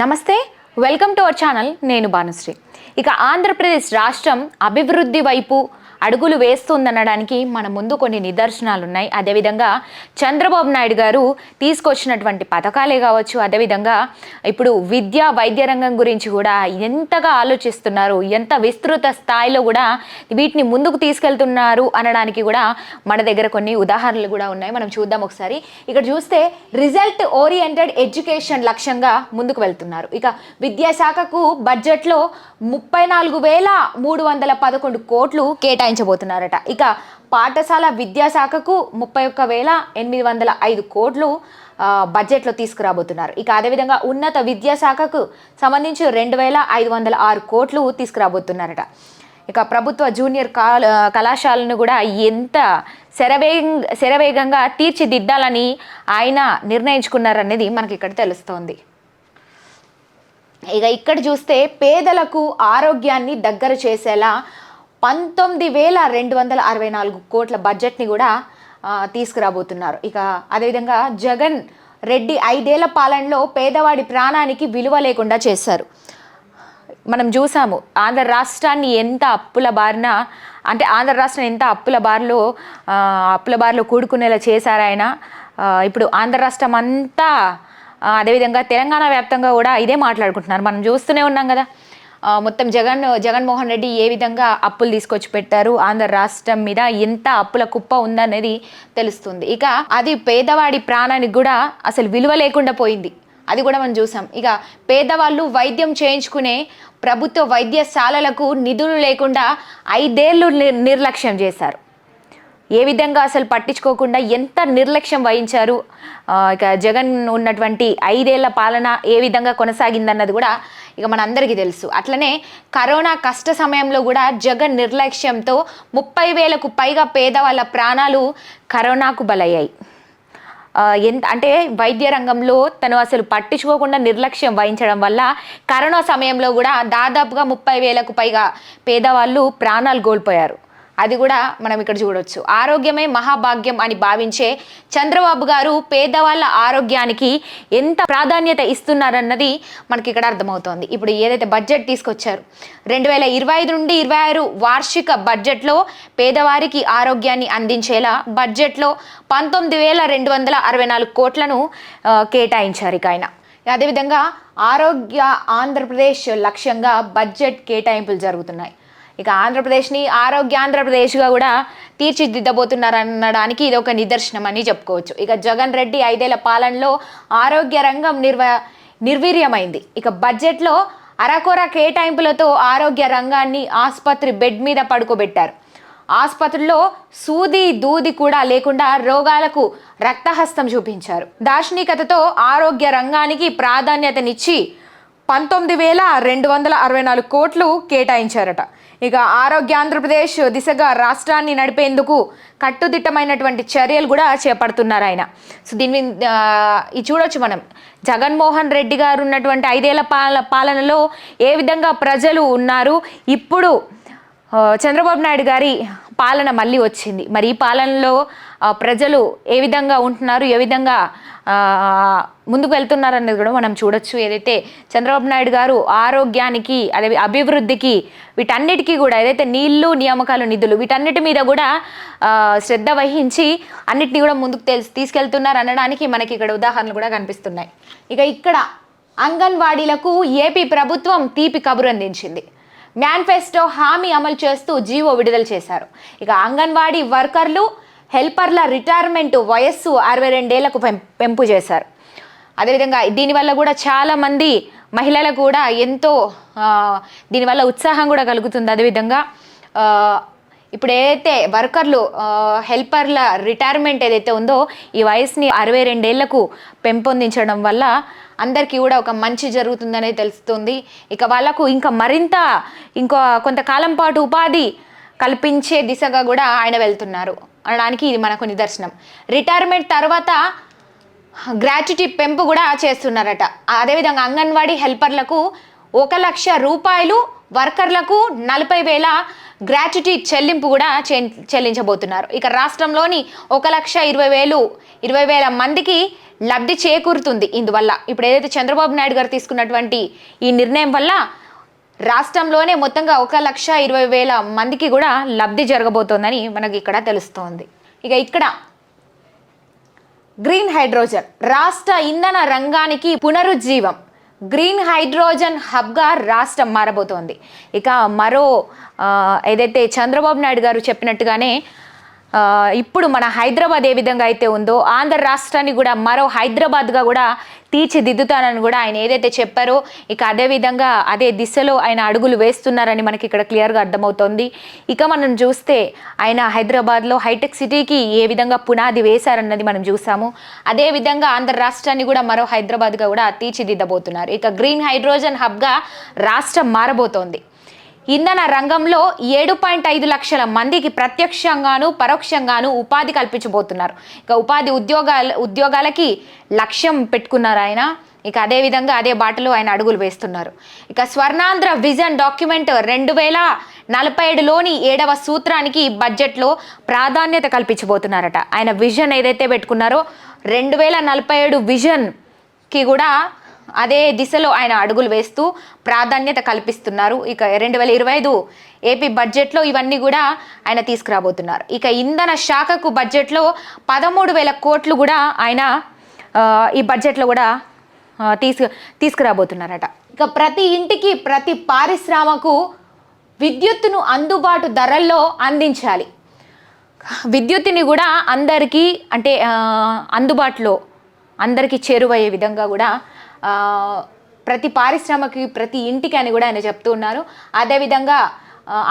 నమస్తే welcome to our channel నేను భానుశ్రీ. ఇక ఆంధ్రప్రదేశ్ రాష్ట్రం అభివృద్ధి వైపు అడుగులు వేస్తుందనడానికి మన ముందు కొన్ని నిదర్శనాలు ఉన్నాయి అదేవిధంగా చంద్రబాబు నాయుడు గారు తీసుకొచ్చినటువంటి పథకాలే కావచ్చు అదేవిధంగా ఇప్పుడు విద్య వైద్య రంగం గురించి కూడా ఎంతగా ఆలోచిస్తున్నారు ఎంత విస్తృత స్థాయిలో కూడా వీటిని ముందుకు తీసుకెళ్తున్నారు అనడానికి కూడా మన దగ్గర కొన్ని ఉదాహరణలు కూడా ఉన్నాయి. మనం చూద్దాం ఒకసారి. ఇక్కడ చూస్తే రిజల్ట్ ఓరియంటెడ్ ఎడ్యుకేషన్ లక్ష్యంగా ముందుకు వెళ్తున్నారు. ఇక విద్యాశాఖకు బడ్జెట్లో ముప్పై నాలుగు వేల మూడు వందల పదకొండు కోట్లు కేటాయించబోతున్నారట. ఇక పాఠశాల విద్యాశాఖకు ముప్పై ఒక్క వేల ఎనిమిది వందల ఐదు కోట్లు బడ్జెట్లో తీసుకురాబోతున్నారు. ఇక అదేవిధంగా ఉన్నత విద్యాశాఖకు సంబంధించి రెండు వేల ఐదు వందల ఆరు కోట్లు తీసుకురాబోతున్నారట. ఇక ప్రభుత్వ జూనియర్ కాల కళాశాలను కూడా ఎంత శరవేగ శరవేగంగా తీర్చిదిద్దాలని ఆయన నిర్ణయించుకున్నారనేది మనకి ఇక్కడ తెలుస్తోంది. ఇక ఇక్కడ చూస్తే పేదలకు ఆరోగ్యాన్ని దగ్గర చేసేలా పంతొమ్మిది వేల రెండు వందల అరవై నాలుగు కోట్ల బడ్జెట్ని కూడా తీసుకురాబోతున్నారు. ఇక అదేవిధంగా జగన్ రెడ్డి ఐదేళ్ళ పాలనలో పేదవాడి ప్రాణానికి విలువ లేకుండా చేశారు. మనం చూసాము ఆంధ్ర రాష్ట్రాన్ని ఎంత అప్పుల బారిన అంటే ఆంధ్ర రాష్ట్రం ఎంత అప్పుల బారిలో అప్పుల బారిలో కూడుకునేలా చేశారాయన ఇప్పుడు ఆంధ్ర రాష్ట్రం అంతా అదేవిధంగా తెలంగాణ వ్యాప్తంగా కూడా ఇదే మాట్లాడుకుంటున్నారు. మనం చూస్తూనే ఉన్నాం కదా. మొత్తం జగన్ జగన్మోహన్ రెడ్డి ఏ విధంగా అప్పులు తీసుకొచ్చి పెట్టారు? ఆంధ్ర రాష్ట్రం మీద ఎంత అప్పుల కుప్ప ఉందనేది తెలుస్తుంది. ఇక అది పేదవాడి ప్రాణానికి కూడా అసలు విలువ లేకుండా పోయింది. అది కూడా మనం చూసాం. ఇక పేదవాళ్ళు వైద్యం చేయించుకునే ప్రభుత్వ వైద్యశాలలకు నిధులు లేకుండా ఐదేళ్ళు నిర్లక్ష్యం చేశారు. ఏ విధంగా అసలు పట్టించుకోకుండా ఎంత నిర్లక్ష్యం వహించారు? ఇక జగన్ ఉన్నటువంటి ఐదేళ్ళ పాలన ఏ విధంగా కొనసాగిందన్నది కూడా ఇక మనందరికీ తెలుసు. అట్లనే కరోనా కష్ట సమయంలో కూడా జగన్ నిర్లక్ష్యంతో ముప్పై వేలకు పైగా పేదవాళ్ళ ప్రాణాలు కరోనాకు బలయ్యాయి. ఎంత అంటే వైద్య రంగంలో తను అసలు పట్టించుకోకుండా నిర్లక్ష్యం వహించడం వల్ల కరోనా సమయంలో కూడా దాదాపుగా ముప్పై వేలకు పైగా పేదవాళ్ళు ప్రాణాలు కోల్పోయారు. అది కూడా మనం ఇక్కడ చూడొచ్చు. ఆరోగ్యమే మహాభాగ్యం అని భావించే చంద్రబాబు గారు పేదవాళ్ళ ఆరోగ్యానికి ఎంత ప్రాధాన్యత ఇస్తున్నారన్నది మనకి ఇక్కడ అర్థమవుతోంది. ఇప్పుడు ఏదైతే బడ్జెట్ తీసుకొచ్చారు రెండు వేల ఇరవై ఐదు నుండి ఇరవై ఆరు వార్షిక బడ్జెట్లో పేదవారికి ఆరోగ్యాన్ని అందించేలా బడ్జెట్లో పంతొమ్మిది వేల రెండు వందల అరవై నాలుగు కోట్లను కేటాయించారు ఇక ఆయన. అదేవిధంగా ఆరోగ్య ఆంధ్రప్రదేశ్ లక్ష్యంగా బడ్జెట్ కేటాయింపులు జరుగుతున్నాయి. ఇక ఆంధ్రప్రదేశ్ని ఆరోగ్య ఆంధ్రప్రదేశ్గా కూడా తీర్చిదిద్దబోతున్నారనడానికి ఇది ఒక నిదర్శనం అని చెప్పుకోవచ్చు. ఇక జగన్ రెడ్డి ఐదేళ్ళ పాలనలో ఆరోగ్య రంగం నిర్వ నిర్వీర్యమైంది. ఇక బడ్జెట్లో అరకొర కేటాయింపులతో ఆరోగ్య రంగాన్ని ఆసుపత్రి బెడ్ మీద పడుకోబెట్టారు. ఆసుపత్రుల్లో సూది దూది కూడా లేకుండా రోగాలకు రక్తహస్తం చూపించారు. దార్శనికతతో ఆరోగ్య రంగానికి ప్రాధాన్యతనిచ్చి పంతొమ్మిది వేల రెండు వందల అరవై నాలుగు కోట్లు కేటాయించారట. ఇక ఆరోగ్య ఆంధ్రప్రదేశ్ దిశగా రాష్ట్రాన్ని నడిపేందుకు కట్టుదిట్టమైనటువంటి చర్యలు కూడా చేపడుతున్నారు ఆయన. సో దీని మీద ఇది చూడొచ్చు మనం. జగన్మోహన్ రెడ్డి గారు ఉన్నటువంటి ఐదేళ్ళ పాల పాలనలో ఏ విధంగా ప్రజలు ఉన్నారు? ఇప్పుడు చంద్రబాబు నాయుడు గారి పాలన మళ్ళీ వచ్చింది. మరి ఈ పాలనలో ప్రజలు ఏ విధంగా ఉంటున్నారు? ఏ విధంగా ముందుకు వెళ్తున్నారనేది కూడా మనం చూడొచ్చు. ఏదైతే చంద్రబాబు నాయుడు గారు ఆరోగ్యానికి అదే అభివృద్ధికి వీటన్నిటికీ కూడా ఏదైతే నీళ్ళు నియామకాలు నిధులు వీటన్నిటి మీద కూడా శ్రద్ధ వహించి అన్నిటిని కూడా ముందుకు తెలిసి తీసుకెళ్తున్నారు అనడానికి మనకి ఇక్కడ ఉదాహరణలు కూడా కనిపిస్తున్నాయి. ఇక ఇక్కడ అంగన్వాడీలకు ఏపీ ప్రభుత్వం తీపి కబురు అందించింది. మేనిఫెస్టో హామీ అమలు చేస్తూ జీవో విడుదల చేశారు. ఇక అంగన్వాడీ వర్కర్లు హెల్పర్ల రిటైర్మెంట్ వయస్సు అరవై రెండేళ్ళకు పెం పెంపు చేశారు. అదేవిధంగా దీనివల్ల కూడా చాలామంది మహిళలకు కూడా ఎంతో దీనివల్ల ఉత్సాహం కూడా కలుగుతుంది. అదేవిధంగా ఇప్పుడు ఏదైతే వర్కర్లు హెల్పర్ల రిటైర్మెంట్ ఏదైతే ఉందో ఈ వయసుని అరవై రెండేళ్ళకు పెంపొందించడం వల్ల అందరికీ కూడా ఒక మంచి జరుగుతుందనే తెలుస్తుంది. ఇక వాళ్ళకు ఇంకా మరింత ఇంకో కొంతకాలం పాటు ఉపాధి కల్పించే దిశగా కూడా ఆయన వెళ్తున్నారు. అనడానికి ఇది మనకు నిదర్శనం. రిటైర్మెంట్ తర్వాత గ్రాట్యుటీ పెంపు కూడా చేస్తున్నారట. అదేవిధంగా అంగన్వాడీ హెల్పర్లకు ఒక లక్ష రూపాయలు వర్కర్లకు నలభై వేల గ్రాట్యుటీ చెల్లింపు కూడా చె- చెల్లించబోతున్నారు. ఇక రాష్ట్రంలోని ఒక లక్ష ఇరవై వేలు ఇరవై వేల మందికి లబ్ధి చేకూరుతుంది. ఇందువల్ల ఇప్పుడు ఏదైతే చంద్రబాబు నాయుడు గారు తీసుకున్నటువంటి ఈ నిర్ణయం వల్ల రాష్ట్రంలోనే మొత్తంగా ఒక లక్ష ఇరవై వేల మందికి కూడా లబ్ధి జరగబోతోందని మనకి ఇక్కడ తెలుస్తోంది. ఇక ఇక్కడ గ్రీన్ హైడ్రోజన్ రాష్ట్ర ఇంధన రంగానికి పునరుజ్జీవం. గ్రీన్ హైడ్రోజన్ హబ్గా రాష్ట్రం మారబోతోంది. ఇక మరో ఏదైతే చంద్రబాబు నాయుడు గారు చెప్పినట్టుగానే ఇప్పుడు మన హైదరాబాద్ ఏ విధంగా అయితే ఉందో ఆంధ్ర రాష్ట్రాన్ని కూడా మరో హైదరాబాద్గా కూడా తీర్చిదిద్దుతానని కూడా ఆయన ఏదైతే చెప్పారో ఇక అదే విధంగా అదే దిశలో ఆయన అడుగులు వేస్తున్నారని మనకి ఇక్కడ క్లియర్గా అర్థమవుతోంది. ఇక మనం చూస్తే ఆయన హైదరాబాద్లో హైటెక్ సిటీకి ఏ విధంగా పునాది వేశారన్నది మనం చూసాము. అదే విధంగా ఆంధ్ర రాష్ట్రాన్ని కూడా మరో హైదరాబాద్గా కూడా తీర్చిదిద్దబోతున్నారు. ఇక గ్రీన్ హైడ్రోజన్ హబ్గా రాష్ట్రం మారబోతోంది. ఇంధన రంగంలో ఏడు పాయింట్ ఐదు లక్షల మందికి ప్రత్యక్షంగాను పరోక్షంగాను ఉపాధి కల్పించబోతున్నారు. ఇక ఉపాధి ఉద్యోగాల ఉద్యోగాలకి లక్ష్యం పెట్టుకున్నారు ఆయన. ఇక అదే విధంగా అదే బాటలో ఆయన అడుగులు వేస్తున్నారు. ఇక స్వర్ణాంధ్ర విజన్ డాక్యుమెంట్ రెండు వేల నలభై ఏడులోని ఏడవ సూత్రానికి బడ్జెట్లో ప్రాధాన్యత కల్పించబోతున్నారట. ఆయన విజన్ ఏదైతే పెట్టుకున్నారో రెండు వేల నలభై ఏడు విజన్కి కూడా అదే దిశలో ఆయన అడుగులు వేస్తూ ప్రాధాన్యత కల్పిస్తున్నారు. ఇక రెండు వేల ఇరవై ఐదు ఏపీ బడ్జెట్లో ఇవన్నీ కూడా ఆయన తీసుకురాబోతున్నారు. ఇక ఇంధన శాఖకు బడ్జెట్లో పదమూడు వేల కోట్లు కూడా ఆయన ఈ బడ్జెట్లో కూడా తీసుకు తీసుకురాబోతున్నారట. ఇక ప్రతి ఇంటికి ప్రతి పారిశ్రామకు విద్యుత్తును అందుబాటు ధరల్లో అందించాలి. విద్యుత్తుని కూడా అందరికీ అంటే అందుబాటులో అందరికీ చేరువయ్యే విధంగా కూడా ప్రతి పారిశ్రామకి ప్రతి ఇంటికి అని కూడా ఆయన చెప్తూ ఉన్నారు. అదేవిధంగా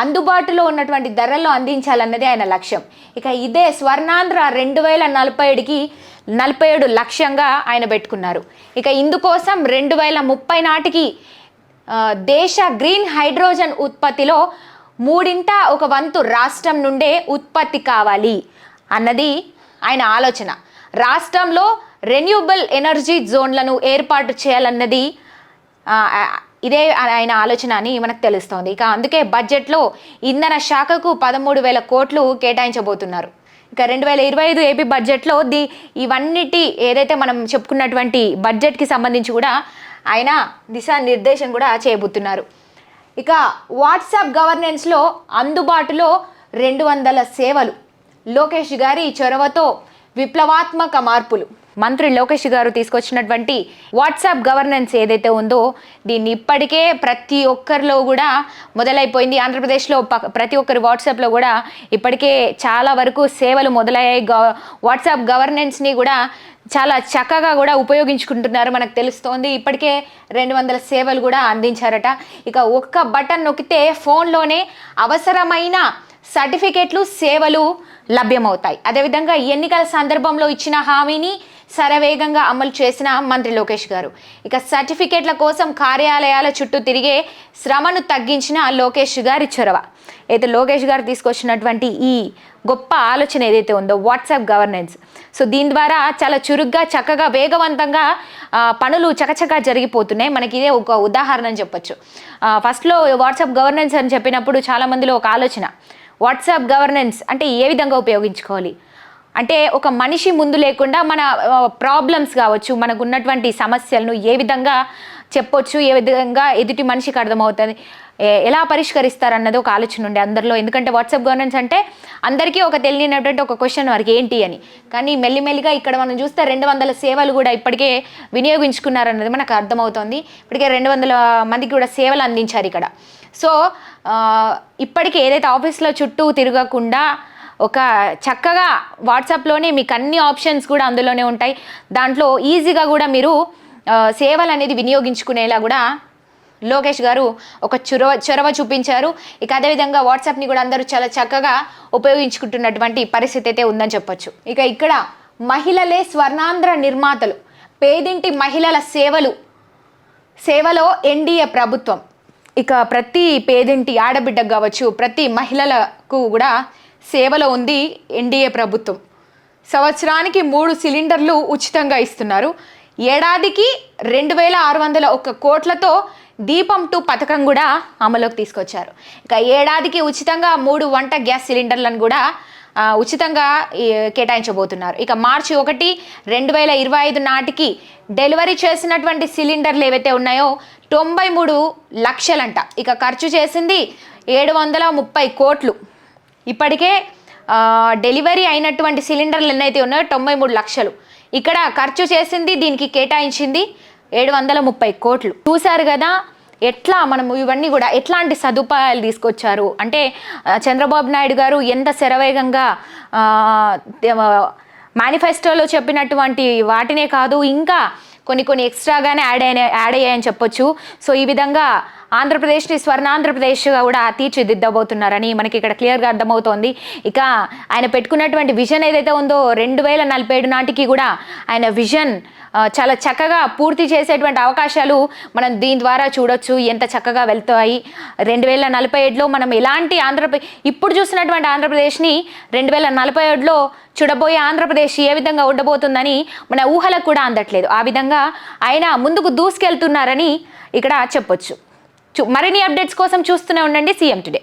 అందుబాటులో ఉన్నటువంటి ధరల్లో అందించాలన్నది ఆయన లక్ష్యం. ఇక ఇదే స్వర్ణాంధ్ర రెండు వేల నలభై ఏడుకి నలభై ఏడు లక్ష్యంగా ఆయన పెట్టుకున్నారు. ఇక ఇందుకోసం రెండు వేల ముప్పై నాటికి దేశ గ్రీన్ హైడ్రోజన్ ఉత్పత్తిలో మూడింట ఒక వంతు రాష్ట్రం నుండే ఉత్పత్తి కావాలి అన్నది ఆయన ఆలోచన. రాష్ట్రంలో రెన్యూబుల్ ఎనర్జీ జోన్లను ఏర్పాటు చేయాలన్నది ఇదే ఆయన ఆలోచన అని మనకు తెలుస్తోంది. ఇక అందుకే బడ్జెట్లో ఇంధన శాఖకు పదమూడు వేల కోట్లు కేటాయించబోతున్నారు. ఇక రెండు వేల ఇరవై ఐదు ఏపీ బడ్జెట్లో ది ఇవన్నిటి ఏదైతే మనం చెప్పుకున్నటువంటి బడ్జెట్కి సంబంధించి కూడా ఆయన దిశానిర్దేశం కూడా చేయబోతున్నారు. ఇక వాట్సాప్ గవర్నెన్స్లో అందుబాటులో రెండు వందల సేవలు. లోకేష్ గారి చొరవతో విప్లవాత్మక మార్పులు. మంత్రి లోకేష్ గారు తీసుకొచ్చినటువంటి వాట్సాప్ గవర్నెన్స్ ఏదైతే ఉందో దీన్ని ఇప్పటికే ప్రతి ఒక్కరిలో కూడా మొదలైపోయింది. ఆంధ్రప్రదేశ్లో ప్రతి ఒక్కరి వాట్సాప్లో కూడా ఇప్పటికే చాలా వరకు సేవలు మొదలయ్యాయి. వాట్సాప్ గవర్నెన్స్ని కూడా చాలా చక్కగా కూడా ఉపయోగించుకుంటున్నారు మనకు తెలుస్తోంది. ఇప్పటికే రెండు వందల సేవలు కూడా అందించారట. ఇక ఒక్క బటన్ నొక్కితే ఫోన్లోనే అవసరమైన సర్టిఫికేట్లు సేవలు లభ్యమవుతాయి. అదేవిధంగా ఎన్నికల సందర్భంలో ఇచ్చిన హామీని శరవేగంగా అమలు చేసిన మంత్రి లోకేష్ గారు. ఇక సర్టిఫికేట్ల కోసం కార్యాలయాల చుట్టూ తిరిగే శ్రమను తగ్గించిన లోకేష్ గారి చొరవ. అయితే లోకేష్ గారు తీసుకొచ్చినటువంటి ఈ గొప్ప ఆలోచన ఏదైతే ఉందో వాట్సాప్ గవర్నెన్స్. సో దీని ద్వారా చాలా చురుగ్గా చక్కగా వేగవంతంగా పనులు చకచకా జరిగిపోతున్నాయి. మనకి ఇదే ఒక ఉదాహరణ అని చెప్పొచ్చు. ఫస్ట్లో వాట్సాప్ గవర్నెన్స్ అని చెప్పినప్పుడు చాలా మందిలో ఒక ఆలోచన. వాట్సాప్ గవర్నెన్స్ అంటే ఏ విధంగా ఉపయోగించుకోవాలి? అంటే ఒక మనిషి ముందు లేకుండా మన ప్రాబ్లమ్స్ కావచ్చు మనకు ఉన్నటువంటి సమస్యలను ఏ విధంగా చెప్పొచ్చు ఏ విధంగా ఎదుటి మనిషికి అర్థమవుతుంది ఎలా ఎలా పరిష్కరిస్తారన్నది ఒక ఆలోచన ఉండే అందరిలో. ఎందుకంటే వాట్సాప్ గవర్నెన్స్ అంటే అందరికీ ఒక తెలియనటువంటి ఒక క్వశ్చన్ వారికి ఏంటి అని. కానీ మెల్లిమెల్లిగా ఇక్కడ మనం చూస్తే రెండు వందల సేవలు కూడా ఇప్పటికే వినియోగించుకున్నారన్నది మనకు అర్థమవుతోంది. ఇప్పటికే రెండు వందల మందికి కూడా సేవలు అందించారు ఇక్కడ. సో ఇప్పటికీ ఇప్పటికే ఏదైతే ఆఫీస్లో చుట్టూ తిరగకుండా ఒక చక్కగా వాట్సాప్లోనే మీకు అన్ని ఆప్షన్స్ కూడా అందులోనే ఉంటాయి. దాంట్లో ఈజీగా కూడా మీరు సేవలు అనేది వినియోగించుకునేలా కూడా లోకేష్ గారు ఒక చొరవ చొరవ చూపించారు. ఇక అదేవిధంగా వాట్సాప్ని కూడా అందరూ చాలా చక్కగా ఉపయోగించుకుంటున్నటువంటి పరిస్థితి అయితే ఉందని చెప్పొచ్చు. ఇక ఇక్కడ మహిళలే స్వర్ణాంధ్ర నిర్మాతలు. పేదింటి మహిళల సేవలు సేవలో ఎన్డీఏ ప్రభుత్వం. ఇక ప్రతి పేదింటి ఆడబిడ్డకు కావచ్చు ప్రతి మహిళలకు కూడా సేవలో ఉంది ఎన్డీఏ ప్రభుత్వం. సంవత్సరానికి మూడు సిలిండర్లు ఉచితంగా ఇస్తున్నారు. ఏడాదికి రెండు వేల ఆరు వందల ఒక్క కోట్లతో దీపం టూ పథకం కూడా అమలులోకి తీసుకొచ్చారు. ఇక ఏడాదికి ఉచితంగా మూడు వంట గ్యాస్ సిలిండర్లను కూడా ఉచితంగా కేటాయించబోతున్నారు. ఇక మార్చి ఒకటి రెండు వేల ఇరవై ఐదు నాటికి డెలివరీ చేసినటువంటి సిలిండర్లు ఏవైతే ఉన్నాయో తొంభై మూడు లక్షలంట. ఇక ఖర్చు చేసింది ఏడు వందల ముప్పై కోట్లు. ఇప్పటికే డెలివరీ అయినటువంటి సిలిండర్లు ఎన్నైతే ఉన్నాయో తొంభై మూడు లక్షలు. ఇక్కడ ఖర్చు చేసింది దీనికి కేటాయించింది ఏడు వందల ముప్పై కోట్లు. చూశారు కదా ఎట్లా మనం ఇవన్నీ కూడా ఎట్లాంటి సదుపాయాలు తీసుకొచ్చారు? అంటే చంద్రబాబు నాయుడు గారు ఎంత శరవేగంగా మేనిఫెస్టోలో చెప్పినటువంటి వాటినే కాదు ఇంకా కొన్ని కొన్ని ఎక్స్ట్రాగానే యాడ్ అయిన యాడ్ అయ్యాయని చెప్పొచ్చు. సో ఈ విధంగా ఆంధ్రప్రదేశ్ని స్వర్ణాంధ్రప్రదేశ్గా కూడా తీర్చిదిద్దబోతున్నారని మనకి ఇక్కడ క్లియర్గా అర్థమవుతోంది. ఇక ఆయన పెట్టుకున్నటువంటి విజన్ ఏదైతే ఉందో రెండు వేల నలభై ఏడు నాటికి కూడా ఆయన విజన్ చాలా చక్కగా పూర్తి చేసేటువంటి అవకాశాలు మనం దీని ద్వారా చూడొచ్చు ఎంత చక్కగా వెళ్తాయి. రెండు వేల నలభై ఏడులో మనం ఎలాంటి ఆంధ్రప్రదేశ్ ఇప్పుడు చూసినటువంటి ఆంధ్రప్రదేశ్ని రెండు వేల నలభై ఏడులో చూడబోయే ఆంధ్రప్రదేశ్ ఏ విధంగా ఉండబోతుందని మన ఊహలకు కూడా అందట్లేదు. ఆ విధంగా ఆయన ముందుకు దూసుకెళ్తున్నారని ఇక్కడ చెప్పొచ్చు. చూ- మరిన్ని అప్డేట్స్ కోసం చూస్తూనే ఉండండి. CM today.